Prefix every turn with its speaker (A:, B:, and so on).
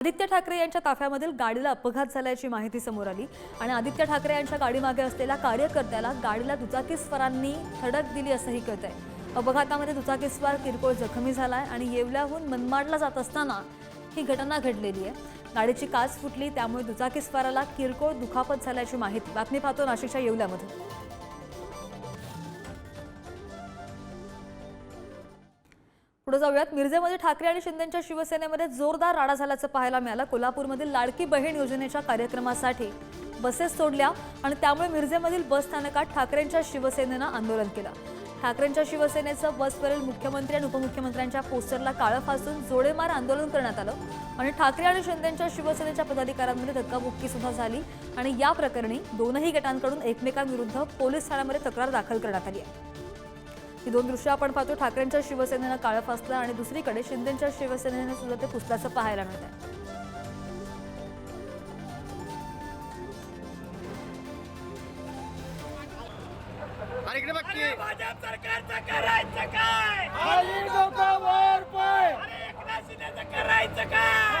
A: आदित्य ठाकरे यांच्या ताफ्यामधील गाडीला अपघात झाल्याची माहिती समोर आली आणि आदित्य ठाकरे यांच्या गाडीमागे असलेल्या कार्यकर्त्याला गाडीला दुचाकीस्वारांनी धडक दिली असंही कळत आहे अपघातामध्ये दुचाकीस्वार किरकोळ जखमी झालाय आणि येवल्याहून मनमाडला जात असताना ही घटना घडलेली आहे. गाडीची काच फुटली त्यामुळे दुचाकीस्वाराला किरकोळ दुखापत झाल्याची माहिती. बातमी पाहतो नाशिकच्या येवल्यामध्ये. पुढे जाऊयात. मिरजेमध्ये ठाकरे आणि शिंदेच्या शिवसेनेमध्ये जोरदार राडा झाल्याचं पाहायला मिळालं. कोल्हापूरमधील लाडकी बहीण योजनेच्या कार्यक्रमासाठी बसेस सोडल्या आणि त्यामुळे मिरजेमधील बस स्थानकात ठाकरेंच्या शिवसेनेनं आंदोलन केलं. ठाकरेंच्या शिवसेनेचं बसवरील मुख्यमंत्री आणि उपमुख्यमंत्र्यांच्या पोस्टरला काळं फासून जोडेमार आंदोलन करण्यात आलं आणि ठाकरे आणि शिंदेच्या शिवसेनेच्या पदाधिकाऱ्यांमध्ये धक्काबुक्की सुद्धा झाली आणि या प्रकरणी दोनही गटांकडून एकमेकांविरुद्ध पोलीस ठाण्यामध्ये तक्रार दाखल करण्यात आली आहे. ही दोन दृश्य आपण पाहतो. ठाकरेंच्या शिवसेनेनं काळं फासलं आणि दुसरीकडे शिंदेच्या शिवसेनेनं सुद्धा ते पुसल्याचं पाहायला मिळत आहे
B: करायचं काय?